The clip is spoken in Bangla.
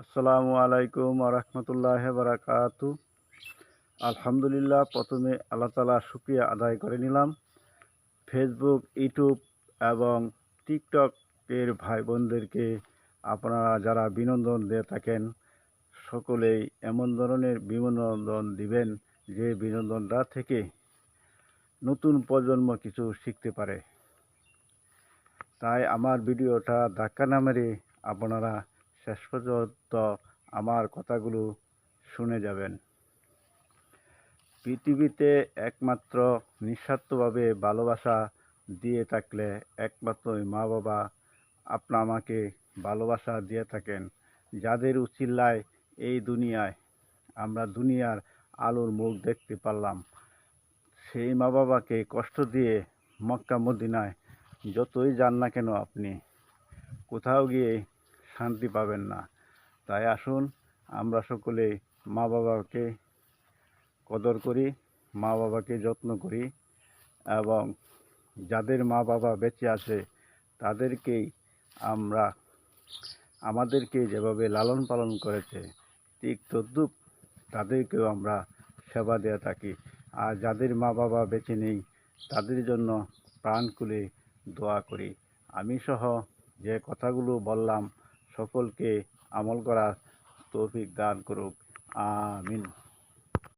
আসসালামু আলাইকুম আরহামতুল্লাহ বারাকাতু। আলহামদুলিল্লাহ, প্রথমে আল্লাহ তালা শুক্রিয়া আদায় করে নিলাম। ফেসবুক ইউটিউব এবং টিকটকের ভাই বোনদেরকে আপনারা যারা বিনোদন দিয়ে থাকেন, সকলেই এমন ধরনের বিনোদন দিবেন যে বিনোদনটা থেকে নতুন প্রজন্ম কিছু শিখতে পারে। তাই আমার ভিডিওটা ধাক্কা না মেরে আপনারা শেষ পর্যন্ত আমার কথাগুলো শুনে যাবেন। পৃথিবীতে একমাত্র নিঃস্বার্থভাবে ভালোবাসা দিয়ে থাকলে একমাত্র মা বাবা আপনা আমাকে ভালোবাসা দিয়ে থাকেন। যাদের উচিল্লায় এই দুনিয়ায় আমরা দুনিয়ার আলোর মুখ দেখতে পারলাম, সেই মা বাবাকে কষ্ট দিয়ে মক্কা মদিনায় যতই যান না কেন আপনি, কোথাও গিয়ে শান্তি পাবেন না। তাই আসুন, আমরা সকলে মা বাবাকে কদর করি মা বাবাকে যত্ন করি এবং যাদের মা বাবা বেঁচে আছে, তাদেরকেই আমরা, আমাদেরকে যেভাবে লালন পালন করেছে, ঠিক তদ্রুপ তাদেরকেও আমরা সেবা দিয়ে থাকি। আর যাদের মা বাবা বেঁচে নেই, তাদের জন্য প্রাণ খুলে দোয়া করি। আমি সহ যে কথাগুলো বললাম সকলকে আমল করার তৌফিক দান করুক। আমিন।